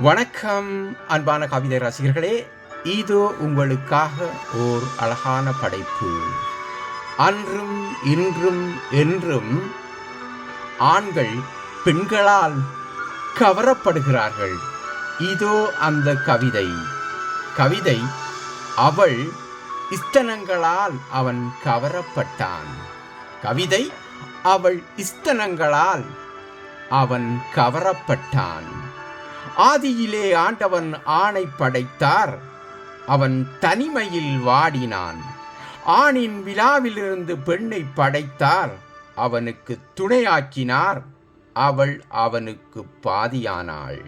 வணக்கம் அன்பான கவிதை ரசிகர்களே. இதோ உங்களுக்காக ஓர் அழகான படைப்பு. அன்றும் இன்றும் என்றும் ஆண்கள் பெண்களால் கவரப்படுகிறார்கள். இதோ அந்த கவிதை. கவிதை அவள் இஸ்தனங்களால் அவன் கவரப்பட்டான். கவிதை அவள் இஸ்தனங்களால் அவன் கவரப்பட்டான். ஆதியிலே ஆண்டவன் ஆணை படைத்தார். அவன் தனிமையில் வாடினான். ஆணின் விழாவிலிருந்து பெண்ணை படைத்தார். அவனுக்கு துணையாக்கினார். அவள் அவனுக்கு பாதியானாள்.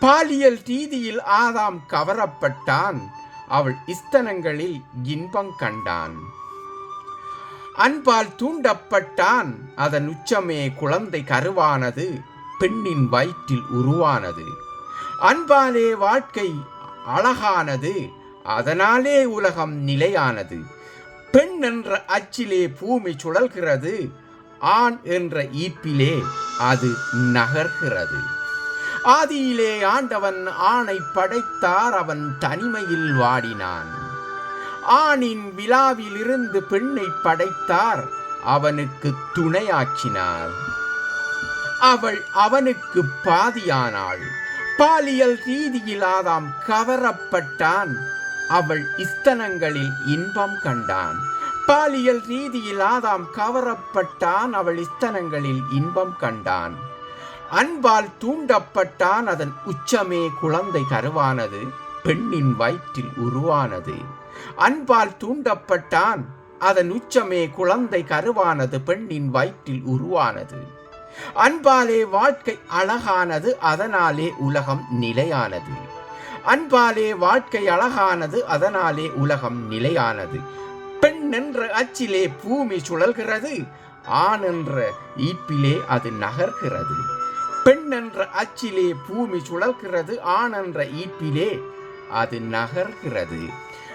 பாலியல் ரீதியில் ஆதாம் கவரப்பட்டான். அவள் இஸ்தனங்களில் இன்பம் கண்டான். அன்பால் தூண்டப்பட்டான். அதன் உச்சமே குழந்தை கருவானது. பெண்ணின் வயிற்றில் உருவானது. அன்பாலே வாழ்க்கை அழகானது. அதனாலே உலகம் நிலையானது. பெண் என்ற அச்சிலே பூமி சுழல்கிறது. ஆண் என்ற ஈப்பிலே அது நகர்கிறது. ஆதியிலே ஆண்டவன் ஆணை படைத்தார். அவன் தனிமையில் வாடினான். ஆணின் விழாவிலிருந்து பெண்ணை படைத்தார். அவனுக்கு துணையாக்கினார். அவள் அவனுக்கு பாதியானாள். பாலியல் ரீதியிலாதாம் கவரப்பட்டான். அவள் இஸ்தனங்களில் இன்பம் கண்டான். பாலியல் ரீதியிலாதாம் கவரப்பட்டான். அவள் இஸ்தனங்களில் இன்பம் கண்டான். அன்பால் தூண்டப்பட்டான். அதன் உச்சமே குழந்தை கருவானது பெண்ணின் வயிற்றில் உருவானது. அன்பால் தூண்டப்பட்டான். அதன் உச்சமே குழந்தை கருவானது பெண்ணின் வயிற்றில் உருவானது. அன்பாலே வாழ்க்கை அழகானது அதனாலே உலகம் நிலையானது. அன்பாலே வாழ்க்கை அழகானது அதனாலே உலகம் நிலையானது. பெண் என்ற அச்சிலே பூமி சுழல்கிறது ஆண் என்ற ஈப்பிலே அது நகர்கிறது. பெண் என்ற அச்சிலே பூமி சுழல்கிறது ஆண் என்ற ஈப்பிலே அது நகர்கிறது.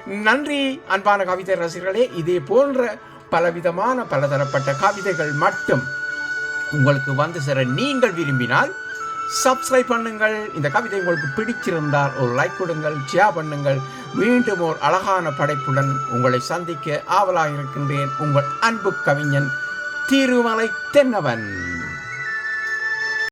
நன்றி அன்பான கவிதை ரசிகர்களே. இதே போன்ற பலவிதமான பலதரப்பட்ட கவிதைகள் மட்டும் உங்களுக்கு வந்து சேர நீங்கள் விரும்பினால் சப்ஸ்கிரைப் பண்ணுங்கள். இந்த கவிதை உங்களுக்கு பிடிச்சிருந்தால் ஒரு லைக் கொடுங்கள் ஷேர் பண்ணுங்கள். மீண்டும் ஒரு அழகான படைப்புடன் உங்களை சந்திக்க ஆவலாக இருக்கின்றேன் உங்கள் அன்பு கவிஞன் திருமலை தென்னவன்.